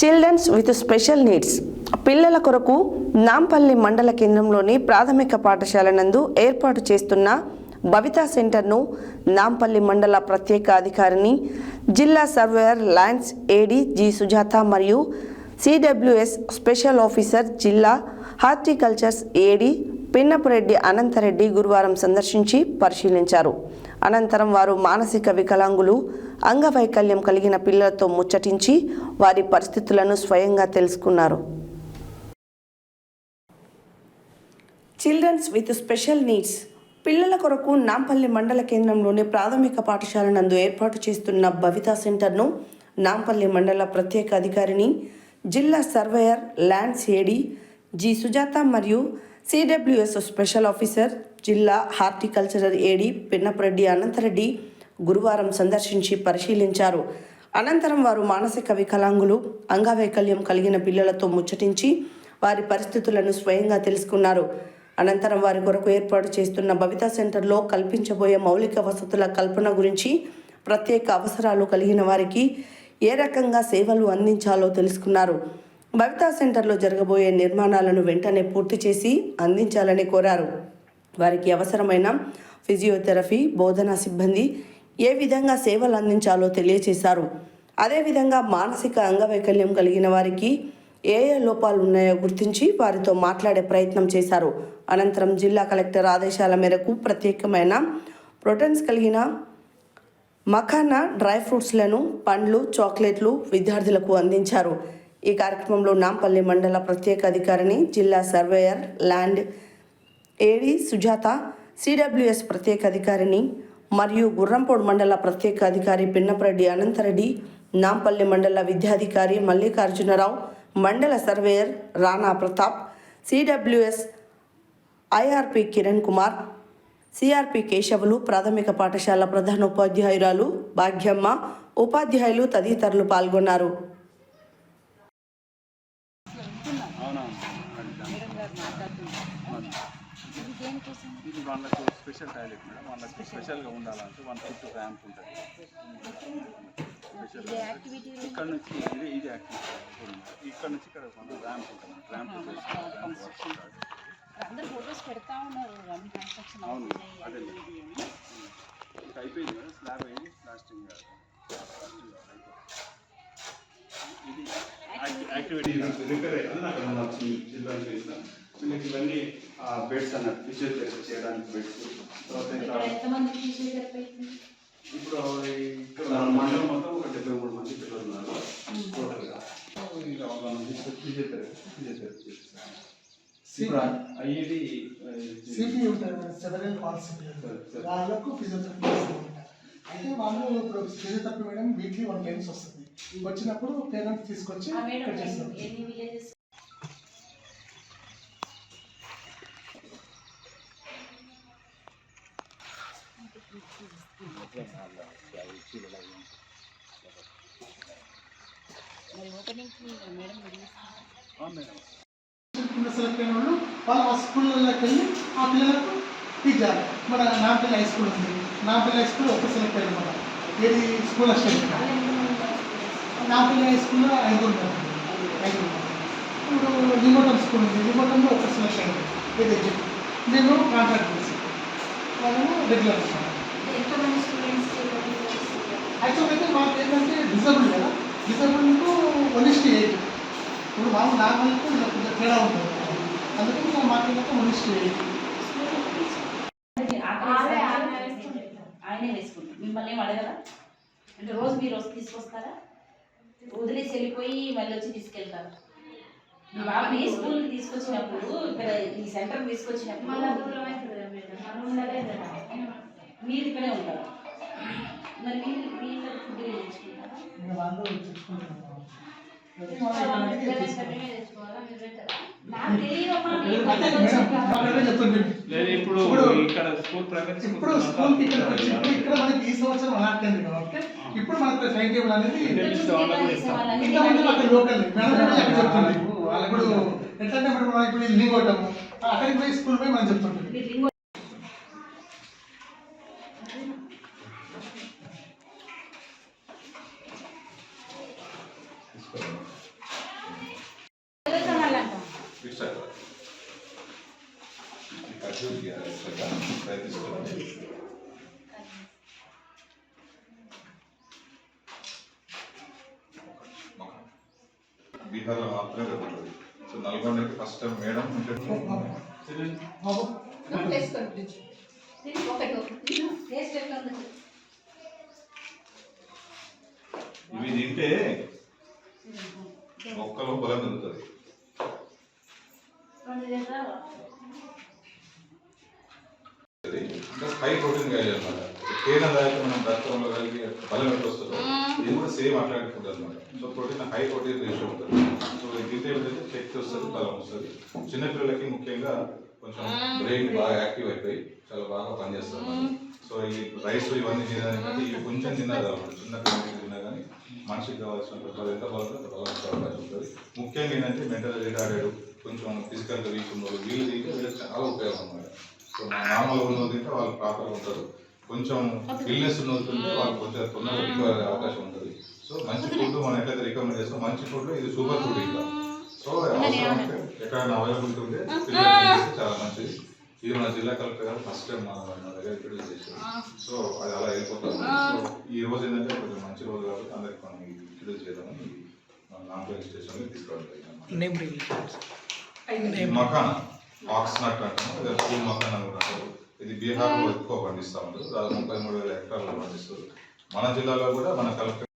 Children's with special needs. పిల్లల కొరకు నాంపల్లి మండల కేంద్రంలోని ప్రాథమిక పాఠశాల నందు ఏర్పాటు చేస్తున్న భవితా సెంటర్ను నాంపల్లి మండల ప్రత్యేక అధికారిని జిల్లా surveyor lands AD G Sujatha మరియు సిడబ్ల్యూఎస్ స్పెషల్ ఆఫీసర్ జిల్లా హార్టికల్చర్స్ ఏడీ పిన్నపురెడ్డి అనంతరెడ్డి గురువారం సందర్శించి పరిశీలించారు. అనంతరం వారు మానసిక వికలాంగులు అంగవైకల్యం కలిగిన పిల్లలతో ముచ్చటించి వారి పరిస్థితులను స్వయంగా తెలుసుకున్నారు. చిల్డ్రన్స్ విత్ స్పెషల్ నీడ్స్ పిల్లల కొరకు నాంపల్లి మండల కేంద్రంలోని ప్రాథమిక పాఠశాల నందు ఏర్పాటు చేస్తున్న భవితా సెంటర్ను నాంపల్లి మండల ప్రత్యేక అధికారిని జిల్లా surveyor lands AD G Sujatha మరియు సిడబ్ల్యూఎస్ స్పెషల్ ఆఫీసర్ జిల్లా హార్టికల్చరల్ ఏడి పిన్నపరెడ్డి అనంతరెడ్డి గురువారం సందర్శించి పరిశీలించారు. అనంతరం వారు మానసిక వికలాంగులు అంగవైకల్యం కలిగిన పిల్లలతో ముచ్చటించి వారి పరిస్థితులను స్వయంగా తెలుసుకున్నారు. అనంతరం వారి కొరకు ఏర్పాటు చేస్తున్న భవితా సెంటర్లో కల్పించబోయే మౌలిక వసతుల కల్పన గురించి ప్రత్యేక అవసరాలు కలిగిన వారికి ఏ రకంగా సేవలు అందించాలో తెలుసుకున్నారు. భవితా సెంటర్లో జరగబోయే నిర్మాణాలను వెంటనే పూర్తి చేసి అందించాలని కోరారు. వారికి అవసరమైన ఫిజియోథెరపీ బోధనా సిబ్బంది ఏ విధంగా సేవలు అందించాలో తెలియజేశారు అదేవిధంగా మానసిక అంగవైకల్యం కలిగిన వారికి ఏ ఏ లోపాలు ఉన్నాయో గుర్తించి వారితో మాట్లాడే ప్రయత్నం చేశారు. అనంతరం జిల్లా కలెక్టర్ ఆదేశాల మేరకు ప్రత్యేకమైన ప్రోటీన్స్ కలిగిన మఖానా డ్రై ఫ్రూట్స్లను పండ్లు చాక్లెట్లు విద్యార్థులకు అందించారు. ఈ కార్యక్రమంలో నాంపల్లి మండల ప్రత్యేక అధికారిని జిల్లా surveyor land AD Sujatha CWS ప్రత్యేక అధికారిని మరియు గుర్రంపోడు మండల ప్రత్యేక అధికారి పిన్నపరెడ్డి అనంతరెడ్డి నాంపల్లి మండల విద్యాధికారి మల్లికార్జునరావు మండల surveyor Rana Pratap CWS IRP Kiran Kumar CRP Keshavulu ప్రాథమిక పాఠశాల ప్రధానోపాధ్యాయురాలు భాగ్యమ్మ ఉపాధ్యాయులు తదితరులు పాల్గొన్నారు. వాళ్ళకు స్పెషల్ టాయిలెట్ మేడం. వాళ్ళకి స్పెషల్గా ఉండాలంటే వన్ చుట్టూ ర్యాంప్ ఉంటుంది. ఇక్కడ నుంచి ఇది ఇది యాక్టివిటీ ఇక్కడ నుంచి ఇక్కడ ర్యాంప్ ఉంటుంది ర్యాంప్ అవును అదే ఇంకా అయిపోయింది మేడం. స్లాబ్ అయింది. ప్లాస్టింగ్ ఇది యాక్టివిటీ. రిపేర్ అవుతుంది. అక్కడ చేస్తాం. వీళ్ళకి ఇవన్నీ బెడ్స్ అన్నట్టు ఫిజియోథెరపీ చేయడానికి బెడ్స్. ఇప్పుడు ఇక్కడ మండలం మొత్తం ఒక డెబ్బై మూడు మంది పిల్లలు ఉన్నారు టోటల్గా. ఫిజియోథెరపీ ఫిజియోథెరపీ చేస్తాం ఇప్పుడు అయ్యేది సిపి ఉంటుంది సెవెరల్ హాల్స్ వాళ్ళకు ఫిజియోథెరపీ చేస్తామంట అయితే వాళ్ళు ఇప్పుడు physiotherapy madam weekly one times వస్తుంది. వచ్చినప్పుడు పేరెంట్స్ తీసుకొచ్చి చేస్తారు ఎన్ని విలేజెస్ మరి ఓపెనింగ్కి మేడం పిలుస్తారు మేడం కింద సెలెక్ట్ అయిన వాళ్ళు వాళ్ళు ఆ స్కూళ్ళలోకి వెళ్ళి ఆ పిల్లలకు టీచ్ చేయాలి నా పిల్ల హై స్కూల్ ఉంది. నా పిల్ల హై స్కూల్ ఒక సెలెక్ట్ అయ్యింది మన ఏది స్కూల్ అసిస్టెంట్ పిల్ల హై స్కూల్లో ఐదు ఉన్నారు. ఐదుగురు ఇప్పుడు లింగోటం స్కూల్ ఉంది. లింగోటంలో ఒక సెలెక్ట్ అయింది ఏది నేను కాంట్రాక్ట్ చేసి వాళ్ళను రెగ్యులర్ యాక్చువల్ అయితే మాకు ఏంటంటే డిజబుల్ కదా. డిజబుల్కు వన్ ఇస్ట్ ఎయిట్ ఇప్పుడు మామూలు నార్మల్కు ఇలా కొంచెం తేడా ఉంటుంది. అందుకని మేము మాకు ఏంటంటే ఎయిట్ ఆయనే వేసుకుంటారు మిమ్మల్ని ఏం అడగరా? అంటే రోజు మీరు వచ్చి తీసుకొస్తారా? వదిలేసి వెళ్ళిపోయి మళ్ళీ వచ్చి తీసుకెళ్తారు? మీ బాబుని స్కూల్ తీసుకొచ్చినప్పుడు ఇక్కడ ఈ సెంటర్ తీసుకొచ్చినప్పుడు మీరు ఇక్కడే ఉంటారు? మరి మీరు ఫుడ్ తెచ్చుకుంటారా వాళ్ళు లేదు ఇప్పుడు ఇప్పుడు ఇక్కడ స్కూల్ ప్రైవేట్ ఇప్పుడు ఇక్కడ మనకి ఈ సంవత్సరం అలాంటి కాబట్టి ఇప్పుడు మనకు టైం టేబుల్ అనేది ఇంతమంది లోకల్ మేడం చెప్తుంది. ఇప్పుడు ఎట్లంటే ఇప్పుడు మనం ఇప్పుడు లీవ్ కొట్టాము అక్కడికి పోయి స్కూల్ పోయి మనం చెప్తుంటుంది. బీహార్లో మాత్రమే జరుగుతుంది సో నల్గొండకి ఫస్ట్ టైం మేడం ఇవి తింటే మొక్కలు బలం చేద్దాం ఇంకా హై ప్రోటీన్ కాయలు అనమాట తేనె తాగితే మనం రక్తంలో కలిగి బలం ఎట్లా వస్తుందో ఇది కూడా సేమ్ అట్లాంటి ఫుడ్ అనమాట so protein high protein ratio ఉంటుంది. సో ఇది తింటే ఏంటంటే శక్తి వస్తుంది బలం వస్తుంది. చిన్నపిల్లలకి ముఖ్యంగా కొంచెం బ్రెయిన్ బాగా యాక్టివ్ అయిపోయి చాలా బాగా పనిచేస్తారు. సో ఈ రైస్ ఇవన్నీ తినడానికంటే ఇవి కొంచెం తిన్నారు అనమాట చిన్న పిల్లలకి తిన్నా కానీ మనిషికి కావాల్సిన ఎంత బలం అంత బలం అవకాశం ఉంటుంది. ముఖ్యంగా ఏంటంటే మెంటల్ రిటార్డెడ్ కొంచెం ఫిజికల్గా వీక్ ఉన్న వాళ్ళు వీళ్ళు తింటే వీళ్ళకి చాలా ఉపయోగం అన్నమాట. సో మా మామూలు ఉన్న తింటే వాళ్ళు ప్రాపర్గా ఉంటారు. కొంచెం ఇల్నెస్ ఉన్న తింటే వాళ్ళు కొంచెం తొందరగా రికవర్ అయ్యే అవకాశం ఉంటుంది. సో మంచి ఫుడ్ మనం ఎట్లయితే రికమెండ్ చేస్తాం మంచి ఫుడ్ ఇది సూపర్ ఫుడ్ ఇంకా. సో ఎక్కడైనా అవైలబిలిటీ ఉంటే చాలా మంచిది ఇది మన జిల్లా కలెక్టర్ గారు ఫస్ట్ టైం మన దగ్గర ఇంట్రడ్యూస్ చేశారు సో అది అలా వెళ్ళిపోతుంది సో ఈ రోజు ఏంటంటే కొంచెం మంచి రోజు కాబట్టి అందరికి మనం ఇంట్రడ్యూస్ చేద్దామని మన నాంపల్లి స్టేషన్లో తీసుకోవడం మకాన్ ఆక్స్ నట్ అంటాము పూల్ మకాన్ అని కూడా ఇది బీహార్లో ఎక్కువ పండిస్తూ ఉంటారు దాదాపు ముప్పై మూడు వేల హెక్టార్లు పండిస్తారు మన జిల్లాలో కూడా మన కలెక్టర్